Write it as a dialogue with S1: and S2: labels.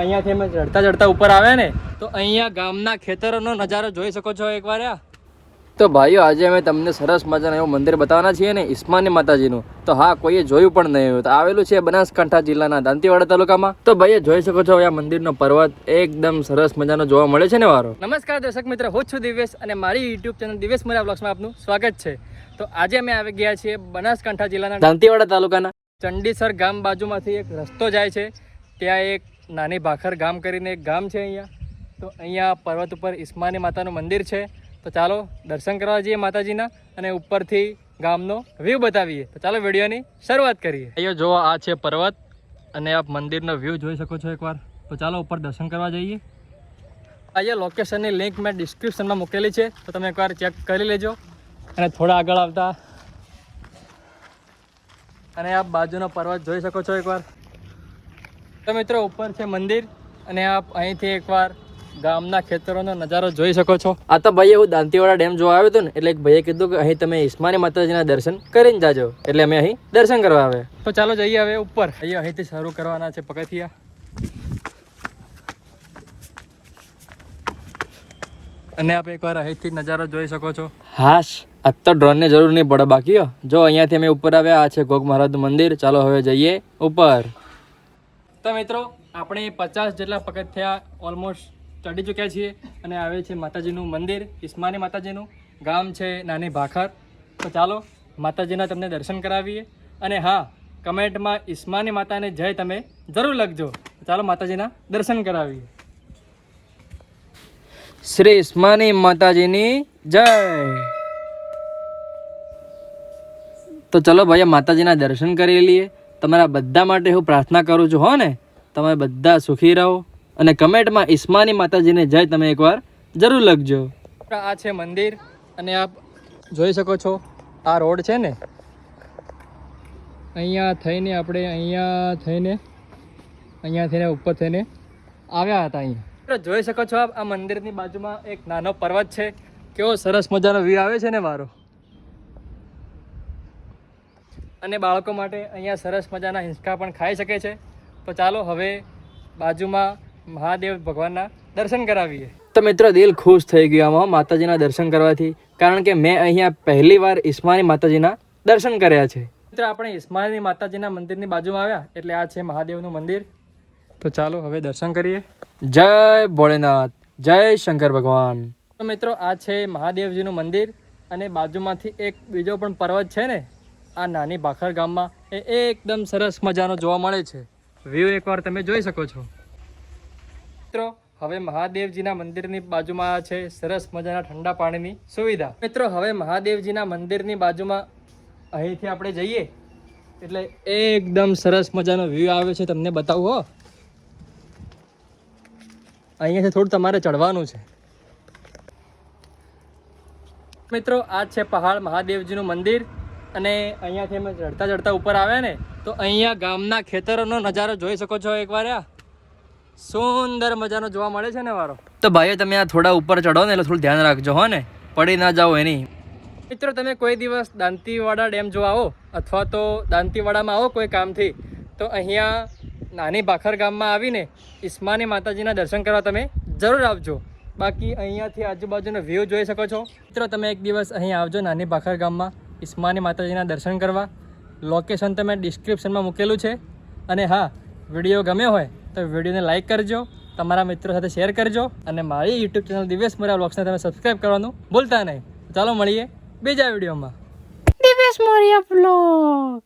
S1: અહીંયાથી અમે ચડતા ચડતા ઉપર આવ્યા ને તો અહીંયા ગામના ખેતરોનો નજારો જોઈ શકો છો એકવાર આ તો ભાઈઓ આજે અમે તમને સરસ મજાનું એવું મંદિર બતાવવાના છીએ ને ઈસ્માની માતાજીનું. તો હા કોઈએ જોયું પણ નહીં હોય. તો આવેલું છે બનાસકાંઠા જિલ્લાના દાંતીવાડા તાલુકામાં. તો ભાઈએ જોઈ શકો છો આ મંદિરનો પર્વત એકદમ સરસ મજાનો જોવા મળે છે ને વારો. નમસ્કાર દર્શક મિત્ર હું છું દિવેશ અને મારી યુટ્યુબ ચેનલ દિવેશ મરા બ્લોગ્સમાં આપનું સ્વાગત છે. તો આજે અમે આવી ગયા છીએ બનાસકાંઠા જિલ્લાના દાંતીવાડા તાલુકાના. ચંડીસર ગામ બાજુમાંથી એક રસ્તો જાય છે. ત્યાં એક નાની ભાખર ગામ કરીને એક ગામ છે અહીંયા. તો અહીંયા પર્વત ઉપર ઈસ્માની માતાનું મંદિર છે. તો ચાલો દર્શન કરવા જઈએ માતાજીના અને ઉપરથી ગામનો વ્યૂ બતાવીએ. તો ચાલો વિડીયોની શરૂઆત કરીએ. અહીંયા જો આ છે પર્વત અને આપ મંદિરનો વ્યૂ જોઈ શકો છો એકવાર. તો ચાલો ઉપર દર્શન કરવા જઈએ. અહીંયા લોકેશનની લિંક મેં ડિસ્ક્રિપ્શનમાં મૂકેલી છે. તો તમે એકવાર ચેક કરી લેજો. અને થોડા આગળ આવતા. અને આ બાજુનો પર્વત જોઈ શકો છો એકવાર. તો મિત્રો ઉપર છે મંદિર અને આપ અહીંથી એકવાર ગામના ખેતરોનો નજારો જોઈ શકો છો. આ તો ભાઈએ હું દાંતીવાડા ડેમ જોવા આવ્યો હતો ને એટલે એક ભાઈએ કીધું કે અહીં તમે ઈસ્માની માતાજીના દર્શન કરીને જાજો. એટલે અમે અહીં દર્શન કરવા આવે તો ચાલો જઈએ હવે ઉપર. અહીંયા અહીંથી શરૂ કરવાના છે પગથિયા. અને આપ એકવાર અહીંથી નજારો જોઈ શકો છો. હાશ આજ તો ડ્રોનને જરૂર નહીં પડે બાકી. જો અહીંયાથી અમે ઉપર આવ્યા આ છે ગોગ મહારાજનું મંદિર. ચાલો હવે જઈએ ઉપર. તો મિત્રો, આપણે પચાસ જેટલા પગથિયા ઓલમોસ્ટ ચડી ચૂક્યા છીએ અને આવે છે માતાજીનું મંદિર, ઈસ્માની માતાજીનું. ગામ છે નાની ભાખર. તો ચાલો માતાજીના તમને દર્શન કરાવીએ. અને હા, કમેન્ટમાં ઈસ્માની માતાને જય તમે જરૂર લખજો. ચાલો માતાજીના દર્શન કરાવીએ. શ્રી ઈસ્માની માતાજીની જય. તો ચલો ભાઈ માતાજીના દર્શન કરી લઈએ. તમારા બધા માટે હું પ્રાર્થના કરું છું, હો ને? તમે બધા સુખી રહો અને કમેન્ટમાં ઈસ્માની માતાજીને જય તમે એકવાર જરૂર લખજો. આ છે મંદિર અને આપ જોઈ શકો છો, આ રોડ છે ને? અહીંયા થઈને આપણે અહીંયા થઈને અહીંયા થઈને ઉપર થઈને આવ્યા હતા અહીંયા. જોઈ શકો છો આપ, આ મંદિરની બાજુમાં એક નાનો પર્વત છે. કેવો સરસ મજાનો વ્યૂ આવે છે ને મારો? અને બાળકો માટે અહીંયા સરસ મજાના હિંચકા પણ ખાઈ શકે છે. તો ચાલો હવે બાજુમાં મહાદેવ ભગવાનના દર્શન કરાવીએ. તો મિત્રો દિલ ખુશ થઈ ગયું આમાં માતાજીના દર્શન કરવાથી કારણ કે મેં અહીંયા પહેલી વાર ઈસ્માની માતાજીના દર્શન કર્યા છે. મિત્રો આપણે ઈસ્માની માતાજીના મંદિરની બાજુમાં આવ્યા એટલે આ છે મહાદેવનું મંદિર. તો ચાલો હવે દર્શન કરીએ. જય ભોળેનાથ જય શંકર ભગવાન. તો મિત્રો આ છે મહાદેવજીનું મંદિર અને બાજુમાંથી એક બીજો પણ પર્વત છે ને આ નાની ભાખર ગામમાં એ એકદમ સરસ મજાનો જોવા મળે છે. વ્યૂ એકવાર તમે જોઈ શકો છો. મિત્રો, હવે મહાદેવજીના મંદિરની બાજુમાં છે સરસ મજાના ઠંડા પાણીની સુવિધા. મિત્રો, હવે મહાદેવજીના મંદિરની બાજુમાં અહીંથી આપણે જઈએ. એટલે એકદમ સરસ મજાનો વ્યૂ આવે છે, તમને બતાવું હો. અહીંયાથી થોડું તમારે ચડવાનું છે. મિત્રો, આ છે પહાડ મહાદેવજીનું મંદિર. અને અહીંયાથી અમે ચડતા ચડતા ઉપર આવ્યા ને, તો અહીંયા ગામના ખેતરોનો નજારો જોઈ શકો છો એકવાર, આ. સુંદર મજાનો જોવા મળે છે ને વારો. તો ભાઈઓ, તમે આ થોડા ઉપર ચડો ને એટલે થોડું ધ્યાન રાખજો, હો ને. પડી ના જાઓ એની. મિત્રો, તમે કોઈ દિવસ દાંતીવાડા ડેમ જોવા આવો, અથવા તો દાંતીવાડામાં આવો કોઈ કામથી, તો અહીંયા નાની ભાખર ગામમાં આવીને ઈસ્માની માતાજીના દર્શન કરવા તમે જરૂર આવજો. બાકી અહીંયાથી આજુબાજુનો વ્યૂ જોઈ શકો છો. મિત્રો, તમે એક દિવસ અહીં આવજો નાની ભાખર ગામમાં. ઈસ્માની માતાજીના દર્શન કરવા. લોકેશન તમે ડિસ્ક્રિપ્શનમાં મૂકેલું છે. અને હા વીડિયો ગમ્યો હોય તો વિડીયોને લાઇક કરજો, તમારા મિત્રો સાથે શેર કરજો. અને મારી યુટ્યુબ ચેનલ દિવેશ મરા બ્લોગ્સને તમે સબસ્ક્રાઈબ કરવાનું ભૂલતા નહીં. ચાલો મળીએ બીજા વિડીયોમાં
S2: દિવેશ મોરિયા બ્લોગ